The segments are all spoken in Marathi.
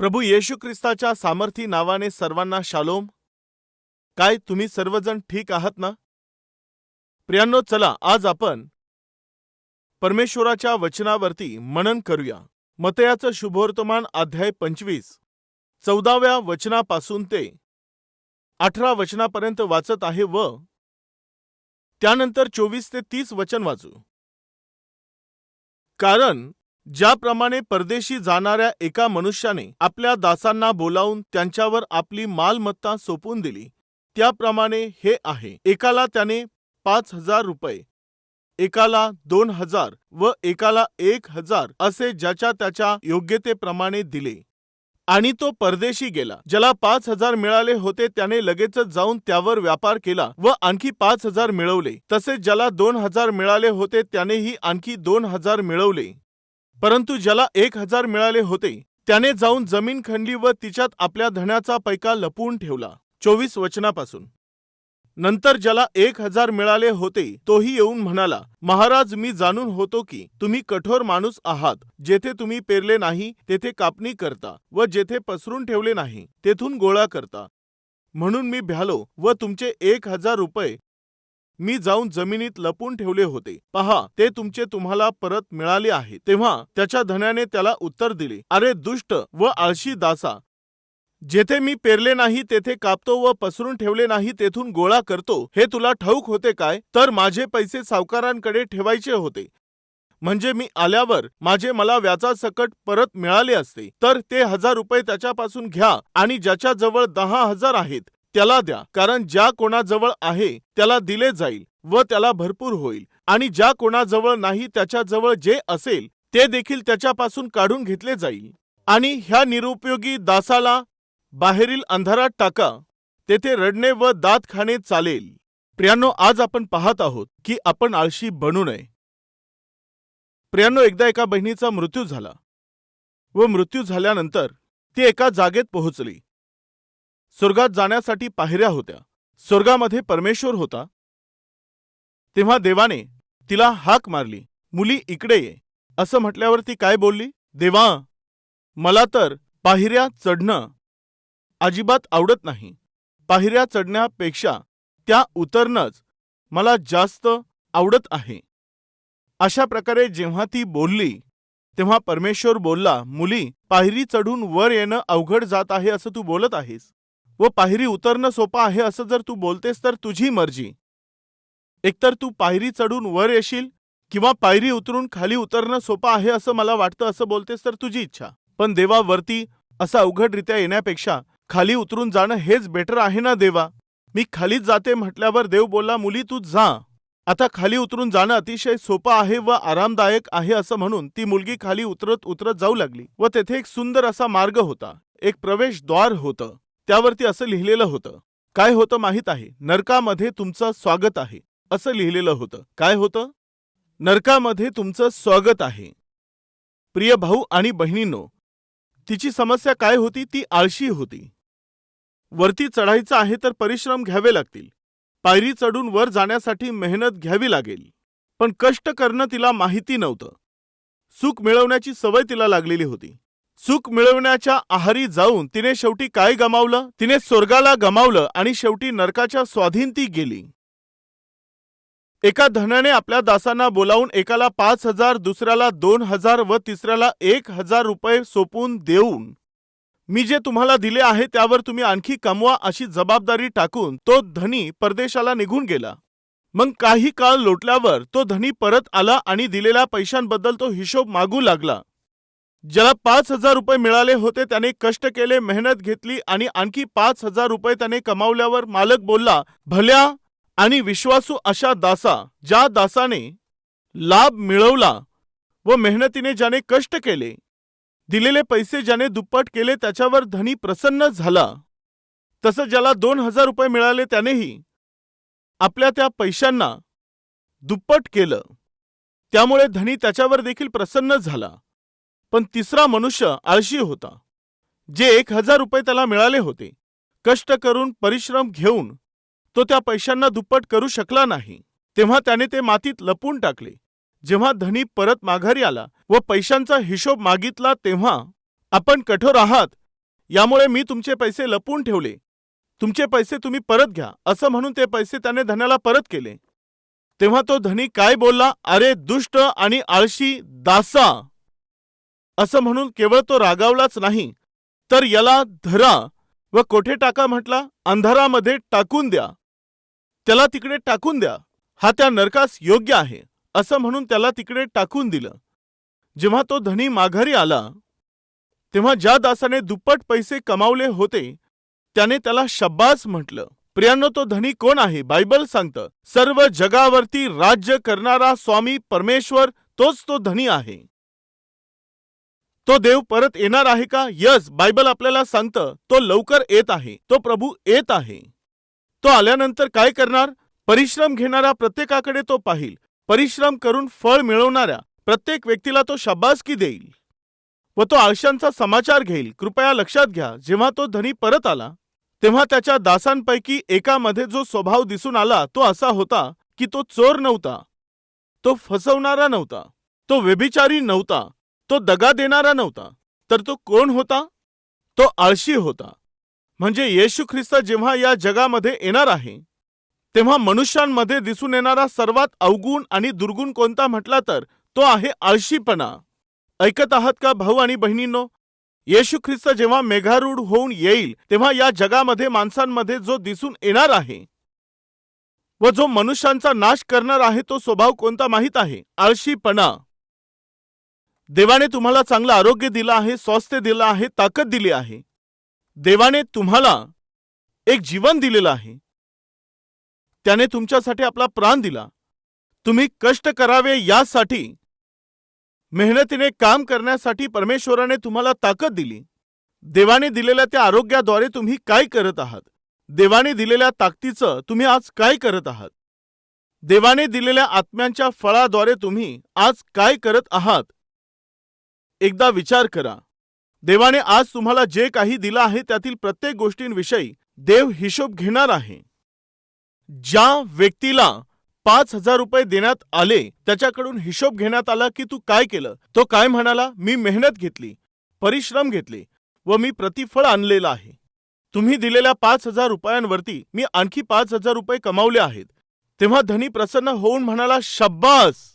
प्रभू येशू ख्रिस्ताच्या सामर्थी नावाने सर्वांना शालोम. काय तुम्ही सर्वजण ठीक आहात ना? प्रियांनो चला आज आपण परमेश्वराच्या वचनावरती मनन करूया. मतयाचं शुभवर्तमान अध्याय पंचवीस. चौदाव्या वचनापासून ते अठरा वचनापर्यंत वाचत आहे व त्यानंतर चोवीस ते तीस वचन वाचू. कारण ज्याप्रमाणे परदेशी जाणाऱ्या एका मनुष्याने आपल्या दासांना बोलावून त्यांच्यावर आपली मालमत्ता सोपून दिली. त्याप्रमाणे हे आहे. एकाला त्याने पाच हजार रुपये एकाला दोन हजार व एकाला एक हजार असे ज्याच्या त्याच्या योग्यतेप्रमाणे दिले. आणि तो परदेशी गेला. ज्याला पाच हजार मिळाले होते त्याने लगेचच जाऊन त्यावर व्यापार केला व आणखी पाच हजार मिळवले. तसेच ज्याला दोन हजार मिळाले होते त्यानेही आणखी दोन हजार मिळवले. परंतु ज्याला एक हजार मिळाले होते त्याने जाऊन जमीन खणली व तिच्यात आपल्या धनाचा पैका लपवून ठेवला चोवीस वचनापासून. नंतर ज्याला एक हजार मिळाले होते तोही येऊन म्हणाला महाराज मी जाणून होतो की तुम्ही कठोर माणूस आहात जेथे तुम्ही पेरले नाही तेथे कापणी करता व जेथे पसरून ठेवले नाही तेथून गोळा करता. म्हणून मी भ्यालो व तुमचे एक हजार रुपये मी जाऊन जमिनीत लपून ठेवले होते. पहा ते तुमचे तुम्हाला परत मिळाले आहे. तेव्हा त्याच्या धन्याने त्याला उत्तर दिले अरे दुष्ट व आळशी दासा! जेथे मी पेरले नाही तेथे कापतो व पसरून ठेवले नाही तेथून गोळा करतो. हे तुला ठाऊक होते काय? तर माझे पैसे सावकारांकडे ठेवायचे होते. म्हणजे मी आल्यावर माझे मला व्याजासकट परत मिळाले असते. तर ते हजार रुपये त्याच्यापासून घ्या आणि ज्याच्याजवळ दहा हजार आहेत त्याला द्या कारण ज्या कोणाजवळ आहे त्याला दिले जाईल व त्याला भरपूर होईल. आणि ज्या कोणाजवळ नाही त्याच्याजवळ जे असेल ते देखील त्याच्यापासून काढून घेतले जाईल. आणि ह्या निरुपयोगी दासाला बाहेरील अंधारात टाका. तेथे रडणे व दात खाणे चालेल. प्रियांनो आज आपण पाहत आहोत की आपण आळशी बनू नये. प्रियांनो एकदा एका बहिणीचा मृत्यू झाला व मृत्यू झाल्यानंतर ती एका जागेत पोहोचली. स्वर्गात जाण्यासाठी पायऱ्या होत्या. स्वर्गामध्ये परमेश्वर होता. तेव्हा देवाने तिला हाक मारली मुली इकडे ये. असं म्हटल्यावर ती काय बोलली? देवा मला तर पायऱ्या चढणं अजिबात आवडत नाही. पायऱ्या चढण्यापेक्षा त्या उतरणंच मला जास्त आवडत आहे. अशा प्रकारे जेव्हा ती बोलली तेव्हा परमेश्वर बोलला मुली पायरी चढून वर येणं अवघड जात आहे असं तू बोलत आहेस. व पायरी उतरणं सोपं आहे असं जर तू बोलतेस तर तुझी मर्जी. एकतर तू पायरी चढून वर येशील किंवा पायरी उतरून खाली उतरणं सोपं आहे असं मला वाटतं असं बोलतेस तर तुझी इच्छा. पण देवा वरती असं अवघडरित्या येण्यापेक्षा खाली उतरून जाणं हेच बेटर आहे ना देवा? मी खालीच जाते म्हटल्यावर देव बोलला मुली तू जा. आता खाली उतरून जाणं अतिशय सोपं आहे व आरामदायक आहे असं म्हणून ती मुलगी खाली उतरत उतरत जाऊ लागली व तेथे एक सुंदर असा मार्ग होता. एक प्रवेशद्वार होतं. त्यावरती असं लिहिलेलं होतं. काय होतं माहीत आहे. नरकामध्ये तुमचं स्वागत आहे. असं लिहिलेलं होतं. काय होतं? नरकामध्ये तुमचं स्वागत आहे. प्रिय भाऊ आणि बहिणींनो तिची समस्या काय होती ती आळशी होती. वरती चढायचं आहे तर परिश्रम घ्यावे लागतील. पायरी चढून वर जाण्यासाठी मेहनत घ्यावी लागेल. पण कष्ट करणं तिला माहिती नव्हतं. सुख मिळवण्याची सवय तिला लागलेली होती. सुख मिळवण्याच्या आहारी जाऊन तिने शेवटी काय गमावलं? तिने स्वर्गाला गमावलं आणि शेवटी नरकाच्या स्वाधीन ती गेली. एका धनाने आपल्या दासांना बोलावून एकाला पाच हजार दुसऱ्याला दोन हजार व तिसऱ्याला एक हजार रुपये सोपून देऊन मी जे तुम्हाला दिले आहे त्यावर तुम्ही आणखी कमवा अशी जबाबदारी टाकून तो धनी परदेशाला निघून गेला. मग काही काळ लोटल्यावर तो धनी परत आला आणि दिलेल्या पैशांबद्दल तो हिशोब मागू लागला. ज्याला पाच हजार रुपये मिळाले होते त्याने कष्ट केले मेहनत घेतली आणि आणखी पाच हजार रुपये त्याने कमावल्यावर मालक बोलला भल्या आणि विश्वासू अशा दासा ज्या दासाने लाभ मिळवला व मेहनतीने ज्याने कष्ट केले दिलेले पैसे ज्याने दुप्पट केले त्याच्यावर धनी प्रसन्न झाला. तसं ज्याला दोन हजार रुपये मिळाले त्यानेही आपल्या त्या पैशांना दुप्पट केलं. त्यामुळे धनी त्याच्यावर देखील प्रसन्न झाला. पण तिसरा मनुष्य आळशी होता जे एक हजार रुपये त्याला मिळाले होते. कष्ट करून परिश्रम घेऊन तो त्या पैशांना दुप्पट करू शकला नाही. तेव्हा त्याने ते मातीत लपून टाकले. जेव्हा धनी परत माघारी आला व पैशांचा हिशोब मागितला तेव्हा आपण कठोर आहात. यामुळे मी तुमचे पैसे लपवून ठेवले. तुमचे पैसे तुम्ही परत घ्या. असं म्हणून ते पैसे त्याने धनाला परत केले. तेव्हा तो धनी काय बोलला? अरे दुष्ट आणि आळशी दासा. असं म्हणून केवळ तो रागावलाच नाही तर याला धरा व कोठे टाका म्हटला? अंधारामध्ये टाकून द्या. त्याला तिकडे टाकून द्या. हा त्या नरकास योग्य आहे असं म्हणून त्याला तिकडे टाकून दिलं. जेव्हा तो धनी माघारी आला तेव्हा ज्या दासाने दुप्पट पैसे कमावले होते त्याने त्याला शब्बास म्हटलं प्रियांनो तो धनी कोण आहे? बायबल सांगतं सर्व जगावरती राज्य करणारा स्वामी परमेश्वर तोच तो धनी आहे. तो देव परत येणार आहे का? यस बायबल आपल्याला सांगतं तो लवकर येत आहे तो प्रभू येत आहे. तो आल्यानंतर काय करणार? परिश्रम घेणाऱ्या प्रत्येकाकडे तो पाहिल. परिश्रम करून फळ मिळवणाऱ्या प्रत्येक व्यक्तीला तो शाबासकी देईल. व तो आळशांचा समाचार घेईल. कृपया लक्षात घ्या जेव्हा तो धनी परत आला तेव्हा त्याच्या दासांपैकी एकामध्ये जो स्वभाव दिसून आला तो असा होता की तो चोर नव्हता. तो फसवणारा नव्हता. तो व्यभिचारी नव्हता. तो दगा देणारा नव्हता तर तो कोण होता? तो आळशी होता. म्हणजे येशू ख्रिस्त जेव्हा या जगामध्ये येणार आहे तेव्हा मनुष्यांमध्ये दिसून येणारा सर्वात अवगुण आणि दुर्गुण कोणता म्हटला तर तो आहे आळशीपणा. ऐकत आहात का भाऊ आणि बहिणींनो? येशू ख्रिस्त जेव्हा मेघारूढ होऊन येईल तेव्हा या जगामध्ये माणसांमध्ये जो दिसून येणार आहे व जो मनुष्यांचा नाश करणार आहे तो स्वभाव कोणता माहीत आहे? आळशीपणा. देवाने तुम्हाला चांगलं आरोग्य दिलं आहे स्वास्थ्य दिलं आहे ताकद दिली आहे. देवाने तुम्हाला एक जीवन दिलेलं आहे. त्याने तुमच्यासाठी आपला प्राण दिला. तुम्ही कष्ट करावे यासाठी मेहनतीने काम करण्यासाठी परमेश्वराने तुम्हाला ताकद दिली. देवाने दिलेल्या त्या आरोग्याद्वारे तुम्ही काय करत आहात? देवाने दिलेल्या ताकदीचं तुम्ही आज काय करत आहात? देवाने दिलेल्या आत्म्यांच्या फळाद्वारे तुम्ही आज काय करत आहात? एकदा विचार करा. देवाने आज तुम्हाला जे काही दिलं आहे त्यातील प्रत्येक गोष्टींविषयी देव हिशोब घेणार आहे. ज्या व्यक्तीला पाच हजार रुपये देण्यात आले त्याच्याकडून हिशोब घेण्यात आला की तू काय केलं? तो काय म्हणाला? मी मेहनत घेतली परिश्रम घेतले व मी प्रतिफळ आणलेलं आहे. तुम्ही दिलेल्या पाच हजार रुपयांवरती मी आणखी पाच हजार रुपये कमावले आहेत. तेव्हा धनी प्रसन्न होऊन म्हणाला शब्बास!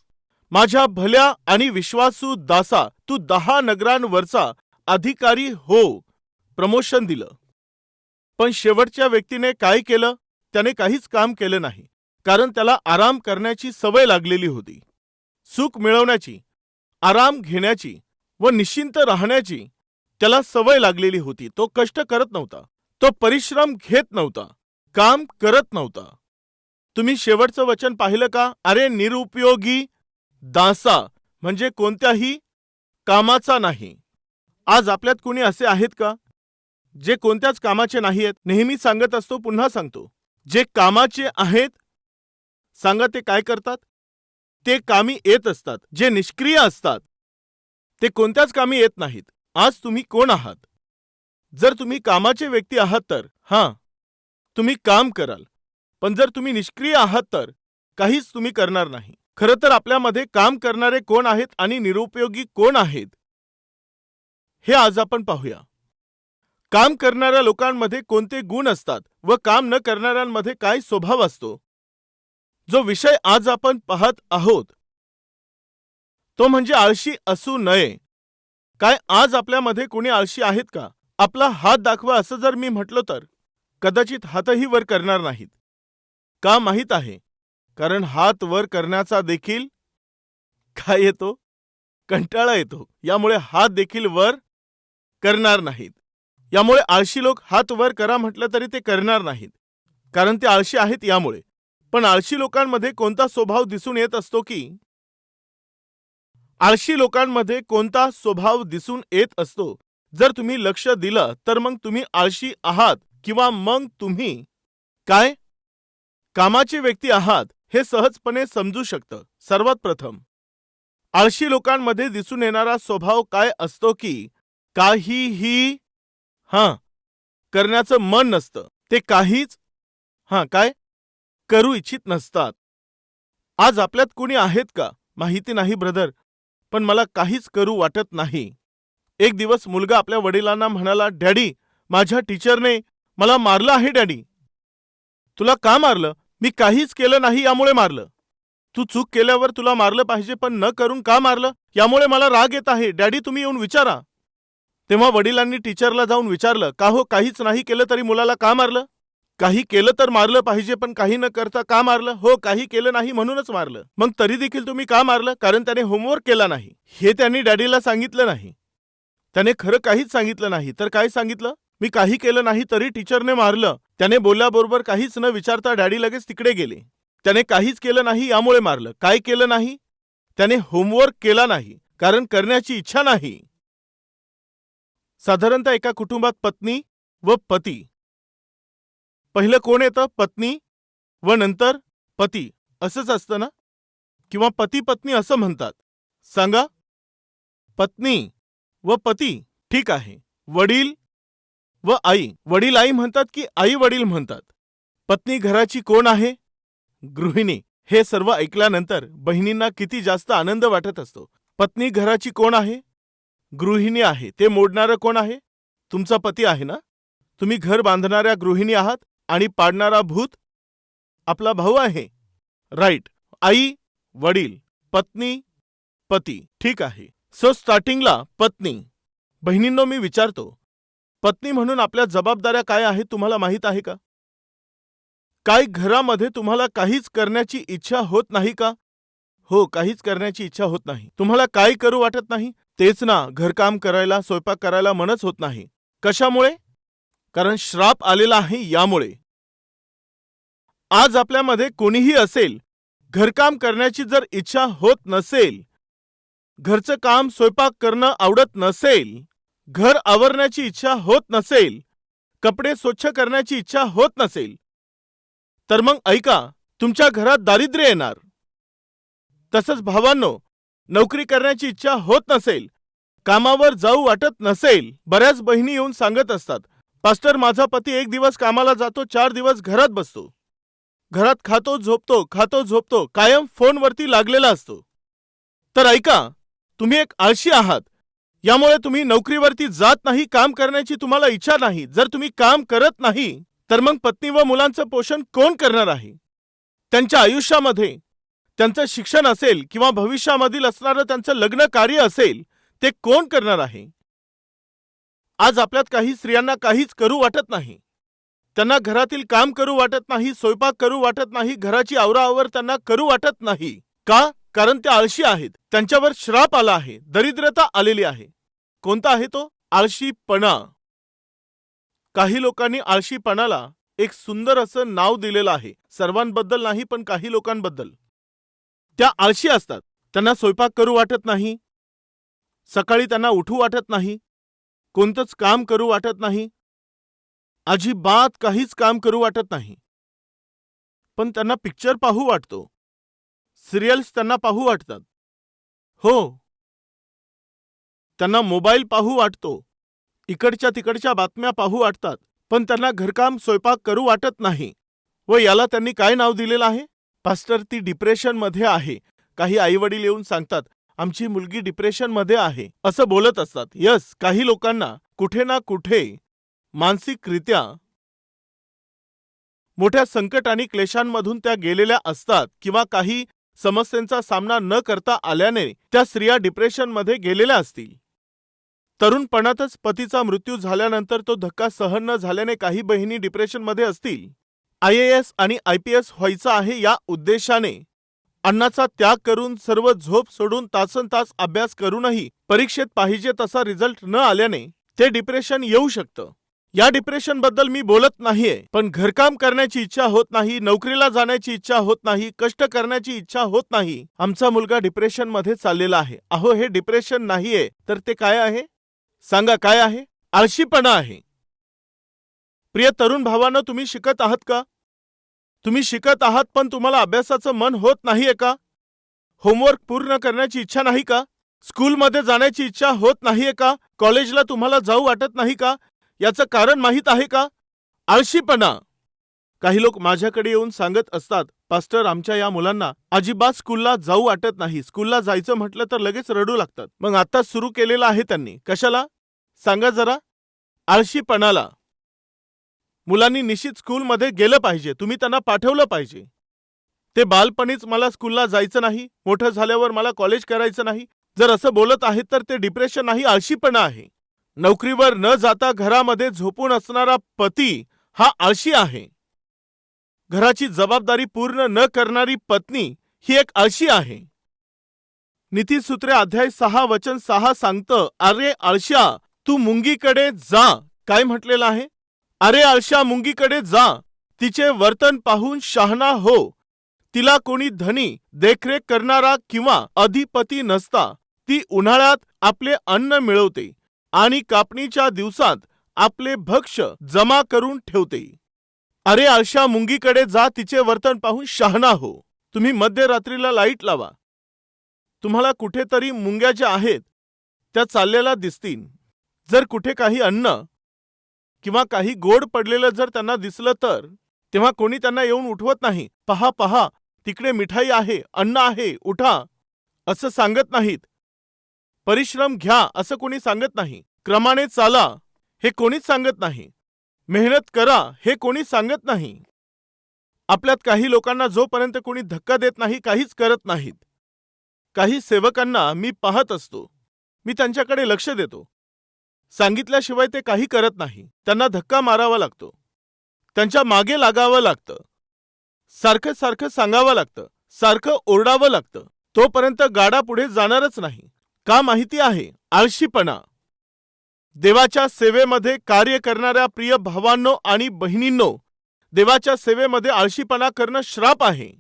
माझ्या भल्या आणि विश्वासू दासा तू दहा नगरांवरचा अधिकारी हो. प्रमोशन दिलं. पण शेवटच्या व्यक्तीने काय केलं? त्याने काहीच काम केलं नाही. कारण त्याला आराम करण्याची सवय लागलेली होती. सुख मिळवण्याची आराम घेण्याची व निश्चिंत राहण्याची त्याला सवय लागलेली होती. तो कष्ट करत नव्हता. तो परिश्रम घेत नव्हता. काम करत नव्हता. तुम्ही शेवटचं वचन पाहिलं का? अरे निरुपयोगी दासा म्हणजे कोणत्याही कामाचा नाही. आज आपल्यात कुणी असे आहेत का? जे कोणत्याच कामाचे नाही आहेत नेहमी सांगत असतो पुन्हा सांगतो. जे कामाचे आहेत सांगा ते काय करतात? ते कामी येत असतात. जे निष्क्रिय असतात ते कोणत्याच कामी येत नाहीत. आज तुम्ही कोण आहात? जर तुम्ही कामाचे व्यक्ती आहात तर हां तुम्ही काम कराल. पण जर तुम्ही निष्क्रिय आहात तर काहीच तुम्ही करणार नाही. खरं तर आपल्यामध्ये काम करणारे कोण आहेत आणि निरुपयोगी कोण आहेत? हे आज आपण पाहूया. काम करणाऱ्या लोकांमध्ये कोणते गुण असतात व काम न करणाऱ्यांमध्ये काय स्वभाव असतो? जो विषय आज आपण पाहत आहोत तो म्हणजे आळशी असू नये. काय आज आपल्यामध्ये कोणी आळशी आहेत का? आपला हात दाखवा असं जर मी म्हटलं तर कदाचित हातही वर करणार नाहीत. का माहीत आहे? कारण हात वर करण्याचा देखील काय येतो? कंटाळा येतो. यामुळे हात देखील वर करणार नाहीत. यामुळे आळशी लोक हात वर करा म्हटलं तरी ते करणार नाहीत. कारण ते आळशी आहेत यामुळे. पण आळशी लोकांमध्ये कोणता स्वभाव दिसून येत असतो की? आळशी लोकांमध्ये कोणता स्वभाव दिसून येत असतो? जर तुम्ही लक्ष दिलं तर मग तुम्ही आळशी आहात किंवा मग तुम्ही काय? कामाची व्यक्ती आहात. हे सहजपणे समजू शकतं. सर्वात प्रथम आळशी लोकांमध्ये दिसून येणारा स्वभाव काय असतो की काहीही हां करण्याचं मन नसतं. ते काहीच हां काय? करू इच्छित नसतात. आज आपल्यात कोणी आहेत का? माहिती नाही ब्रदर पण मला काहीच करू वाटत नाही. एक दिवस मुलगा आपल्या वडिलांना म्हणाला डॅडी माझ्या टीचरने मला मारलं आहे डॅडी. तुला का मारलं? मी काहीच केलं नाही यामुळे मारलं. तू चूक केल्यावर तुला मारलं पाहिजे पण न करून का मारलं? यामुळे मला राग येत आहे. डॅडी तुम्ही येऊन विचारा. तेव्हा वडिलांनी टीचरला जाऊन विचारलं का हो काहीच नाही केलं तरी मुलाला का मारलं? काही केलं तर मारलं पाहिजे पण काही न करता का मारलं? हो काही केलं नाही म्हणूनच मारलं. मग तरी देखील तुम्ही का मारलं? कारण त्याने होमवर्क केला नाही. हे त्यांनी डॅडीला सांगितलं नाही. त्याने खरं काहीच सांगितलं नाही. तर काय सांगितलं? मी काही केलं नाही तरी टीचरने मारलं. त्याने बोलल्याबरोबर काहीच न विचारता डॅडी लगेच तिकडे गेले. त्याने काहीच केलं नाही यामुळे मारलं. काय केलं नाही? त्याने होमवर्क केला नाही कारण करण्याची इच्छा नाही. साधारणतः एका कुटुंबात पत्नी व पती. पहिलं कोण येतं? पत्नी व नंतर पती. असंच असतं ना? किंवा पती पत्नी असं म्हणतात. सांगा. पत्नी व पती. ठीक आहे. वडील व आई. वडील आई म्हणतात की आई वडील म्हणतात. पत्नी घराची कोण आहे? गृहिणी. हे सर्व ऐकल्यानंतर बहिणींना किती जास्त आनंद वाटत असतो. पत्नी घराची कोण आहे? गृहिणी आहे. ते मोडणारं कोण आहे? तुमचा पती आहे ना? तुम्ही घर बांधणाऱ्या गृहिणी आहात आणि पाडणारा भूत? आपला भाऊ आहे. राईट. आई वडील पत्नी पती. ठीक आहे. सो स्टार्टिंगला पत्नी. बहिणींनो मी विचारतो पत्नी म्हणून आपल्या जबाबदाऱ्या काय आहेत तुम्हाला माहीत आहे का? काय घरामध्ये तुम्हाला काहीच करण्याची इच्छा होत नाही का? हो काहीच करण्याची इच्छा होत नाही. तुम्हाला काय करू वाटत नाही? तेच ना घरकाम करायला स्वयंपाक करायला मनच होत नाही. कशामुळे? कारण श्राप आलेला आहे यामुळे. आज आपल्यामध्ये कोणीही असेल घरकाम करण्याची जर इच्छा होत नसेल घरचं काम स्वयंपाक करणं आवडत नसेल घर आवरण्याची इच्छा होत नसेल कपडे स्वच्छ करण्याची इच्छा होत नसेल तर मग ऐका तुमच्या घरात दारिद्र्य येणार. तसंच भावांनो नोकरी करण्याची इच्छा होत नसेल कामावर जाऊ वाटत नसेल बऱ्याच बहिणी येऊन सांगत असतात पास्टर माझा पती एक दिवस कामाला जातो चार दिवस घरात बसतो. घरात खातो झोपतो खातो झोपतो कायम फोनवरती लागलेला असतो. तर ऐका तुम्ही एक आळशी आहात यामुळे तुम्ही नोकरीवरती जात नाही काम करण्याची तुम्हाला इच्छा नाही. जर तुम्ही काम करत नाही तर मग पत्नी व मुलांचं पोषण कोण करणार आहे? त्यांच्या आयुष्यामध्ये त्यांचं शिक्षण असेल किंवा भविष्यामधील असणारं त्यांचं लग्न कार्य असेल ते कोण करणार आहे? आज आपल्यात काही स्त्रियांना काहीच करू वाटत नाही. त्यांना घरातील काम करू वाटत नाही स्वयंपाक करू वाटत नाही घराची आवराआवर त्यांना करू वाटत नाही. का? कारण त्या आळशी आहेत. त्यांच्यावर श्राप आला आहे. दरिद्रता आलेली आहे. कोणता आहे तो? आळशीपणा. काही लोकांनी आळशीपणाला एक सुंदर असं नाव दिलेलं आहे. सर्वांबद्दल नाही पण काही लोकांबद्दल. त्या आळशी असतात. त्यांना स्वयंपाक करू वाटत नाही. सकाळी त्यांना उठू वाटत नाही. कोणतंच काम करू वाटत नाही. अजिबात काहीच काम करू वाटत नाही. पण त्यांना पिक्चर पाहू वाटतो. सिरियल्स त्यांना पाहू वाटतात. हो त्यांना मोबाईल पाहू वाटतो. इकडच्या तिकडच्या बातम्या पाहू वाटतात पण त्यांना घरकाम स्वयंपाक करू वाटत नाही. व याला त्यांनी काय नाव दिलेलं आहे? पास्टर ती डिप्रेशनमध्ये आहे. काही आईवडील येऊन सांगतात आमची मुलगी डिप्रेशनमध्ये आहे. असं बोलत असतात. यस काही लोकांना कुठे ना कुठे मानसिकरित्या मोठ्या संकट आणि क्लेशांमधून त्या गेलेल्या असतात किंवा काही समस्यांचा सामना न करता आल्याने त्या स्त्रिया डिप्रेशनमध्ये गेलेल्या असतील. तरुणपणातच पतीचा मृत्यू झाल्यानंतर तो धक्का सहन न झाल्याने काही बहिणी डिप्रेशनमध्ये असतील. आय एस आणि आय पी एस व्हायचं आहे या उद्देशाने. अन्नाचा त्याग करून सर्व झोप सोडून तासन तास अभ्यास करूनही परीक्षेत पाहिजे तसा रिझल्ट न आल्याने ते डिप्रेशन येऊ शकतं. या डिप्रेशनबद्दल मी बोलत नाहीये पण घरकाम करण्याची इच्छा होत नाही नोकरीला जाण्याची इच्छा होत नाही कष्ट करण्याची इच्छा होत नाही. आमचा मुलगा डिप्रेशनमध्ये चाललेला आहे. अहो हे डिप्रेशन नाहीये तर ते काय आहे? सांगा काय आहे? आळशीपणा आहे. प्रिय तरुण भावानं तुम्ही शिकत आहात का? तुम्ही शिकत आहात पण तुम्हाला अभ्यासाचं मन होत नाहीये का? होमवर्क पूर्ण करण्याची इच्छा नाही का? स्कूलमध्ये जाण्याची इच्छा होत नाहीये का? कॉलेजला तुम्हाला जाऊ वाटत नाही का? याचं कारण माहीत आहे का? आळशीपणा. काही लोक माझ्याकडे येऊन सांगत असतात पास्टर आमच्या या मुलांना अजिबात स्कूलला जाऊ वाटत नाही. स्कूलला जायचं म्हटलं तर लगेच रडू लागतात. मग आता सुरू केलेलं आहे त्यांनी. कशाला? सांगा जरा. आळशीपणाला. मुलांनी निश्चित स्कूलमध्ये गेलं पाहिजे. तुम्ही त्यांना पाठवलं पाहिजे. ते बालपणीच मला स्कूलला जायचं नाही. मोठं झाल्यावर मला कॉलेज करायचं नाही. जर असं बोलत आहेत तर ते डिप्रेशन नाही आळशीपणा आहे. नोकरीवर न जाता घरामध्ये झोपून असणारा पती हा आळशी आहे. घराची जबाबदारी पूर्ण न करणारी पत्नी ही एक आळशी आहे. नीतीसूत्रे अध्याय सहा वचन सहा सांगतं अरे आळशा तू मुंगीकडे जा काय म्हटलेलं आहे? अरे आळशा मुंगीकडे जा. तिचे वर्तन पाहून शहाणा हो. तिला कोणी धनी देखरेख करणारा किंवा अधिपती नसता. ती उन्हाळ्यात आपले अन्न मिळवते आणि कापणीच्या दिवसात आपले भक्ष जमा करून ठेवते. अरे आळशा मुंगीकडे जा तिचे वर्तन पाहून शहाणा हो. तुम्ही मध्यरात्रीला लाइट लावा. तुम्हाला कुठेतरी मुंग्या ज्या आहेत त्या चाललेल्या दिसतील. जर कुठे काही अन्न किंवा काही गोड पडलेलं जर त्यांना दिसलं तर तेव्हा कोणी त्यांना येऊन उठवत नाही. पहा पहा तिकडे मिठाई आहे अन्न आहे उठा असं सांगत नाहीत. परिश्रम घ्या असं कोणी सांगत नाही. क्रमाने चाला हे कोणीच सांगत नाही. मेहनत करा हे कोणी सांगत नाही. आपल्यात काही लोकांना जोपर्यंत कोणी धक्का देत नाही काहीच करत नाहीत. काही सेवकांना मी पाहत असतो. मी त्यांच्याकडे लक्ष देतो. सांगितल्याशिवाय ते काही करत नाही. त्यांना धक्का मारावा लागतो. त्यांच्या मागे लागावं लागतं. सारखं सारखं सांगावं लागतं. सारखं ओरडावं लागतं. तोपर्यंत गाडा पुढे जाणारच नाही. का माहिती आहे? आळशीपणा. देवाच्या सेवेमध्ये कार्य करणाऱ्या प्रिय भावांनो आणि बहिणींनो देवाच्या सेवेमध्ये आळशीपणा करणं श्राप आहे.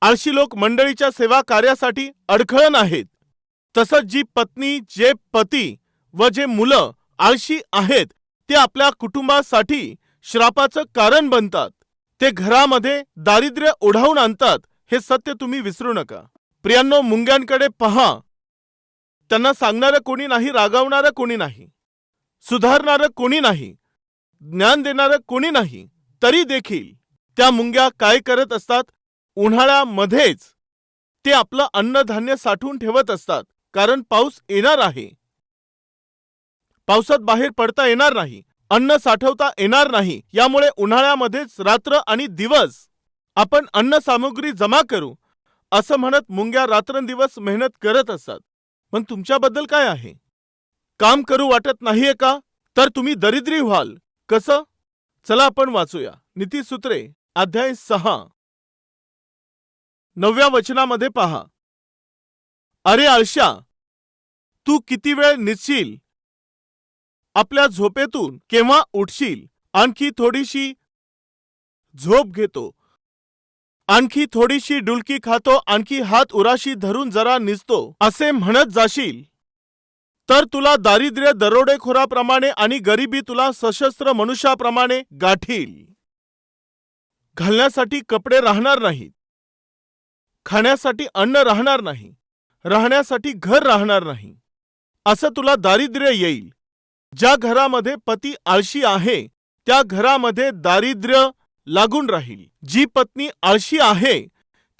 आळशी लोक मंडळीच्या सेवा कार्यासाठी अडखळण आहेत. तसंच जी पत्नी जे पती व जे मुलं आळशी आहेत ते आपल्या कुटुंबासाठी श्रापाचं कारण बनतात. ते घरामध्ये दारिद्र्य ओढावून आणतात हे सत्य तुम्ही विसरू नका. प्रियांनो मुंग्यांकडे पहा. त्यांना सांगणारं कोणी नाही रागावणारं कोणी नाही. सुधारणारं कोणी नाही. ज्ञान देणारं कोणी नाही. तरी देखील त्या मुंग्या काय करत असतात? उन्हाळ्यामध्येच. ते आपलं अन्नधान्य साठवून ठेवत असतात. कारण पाऊस येणार आहे. पावसात बाहेर पडता येणार नाही अन्न साठवता येणार नाही यामुळे उन्हाळ्यामध्येच रात्र आणि दिवस आपण अन्न सामुग्री जमा करू असं म्हणत मुंग्या रात्रंदिवस मेहनत करत असतात पण तुमच्याबद्दल काय आहे? काम करू वाटत नाहीये का? तर तुम्ही दरिद्री व्हाल. कसं? चला आपण वाचूया. नीतीसूत्रे अध्याय सहा. नवव्या वचनामध्ये पहा. अरे आळशा तू किती वेळ निसशील आपल्या झोपेतून केव्हा उठशील? आणखी थोडीशी झोप घेतो. आणखी थोडीशी डुलकी खातो आणखी हात उराशी धरून जरा निसतो असे म्हणत जाशील. तर तुला दारिद्र्य दरोडेखोराप्रमाणे आणि गरिबी तुला सशस्त्र मनुष्याप्रमाणे गाठील. घालण्यासाठी कपडे राहणार नाहीत. खाण्यासाठी अन्न राहणार नाही. राहण्यासाठी घर राहणार नाही. असं तुला दारिद्र्य येईल. ज्या घरामध्ये पती आळशी आहे त्या घरामध्ये दारिद्र्य लागून राहील. जी पत्नी आळशी आहे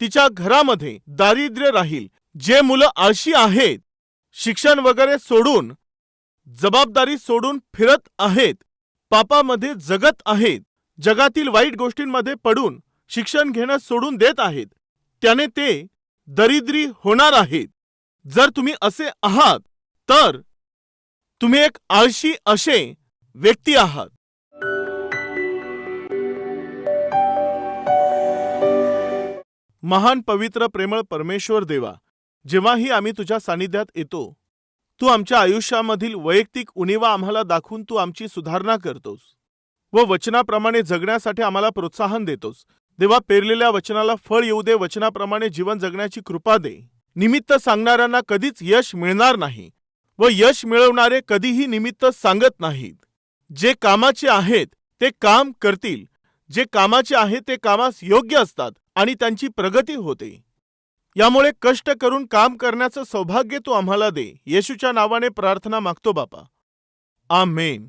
तिच्या घरामध्ये दारिद्र्य राहील. जे मुलं आळशी आहेत शिक्षण वगैरे सोडून जबाबदारी सोडून फिरत आहेत पापामध्ये जगत आहेत जगातील वाईट गोष्टींमध्ये पडून शिक्षण घेणं सोडून देत आहेत त्याने ते दरिद्री होणार आहेत. जर तुम्ही असे आहात तर तुम्ही एक आळशी असे व्यक्ती आहात. महान पवित्र प्रेमळ परमेश्वर देवा जेव्हाही आम्ही तुझ्या सानिध्यात येतो तू आमच्या आयुष्यामधील वैयक्तिक उणीवा आम्हाला दाखवून तू आमची सुधारणा करतोस व वचनाप्रमाणे जगण्यासाठी आम्हाला प्रोत्साहन देतोस. देवा पेरलेल्या वचनाला फळ येऊ दे वचनाप्रमाणे जीवन जगण्याची कृपा दे. निमित्त सांगणाऱ्यांना कधीच यश मिळणार नाही. व यश मिळवणारे कधीही निमित्त सांगत नाहीत. जे कामाचे आहेत ते काम करतील. जे कामाचे आहे ते कामास योग्य असतात आणि त्यांची प्रगती होते. यामुळे कष्ट करून काम करण्याचं सौभाग्य तू आम्हाला दे. येशूच्या नावाने प्रार्थना मागतो बापा. आमेन.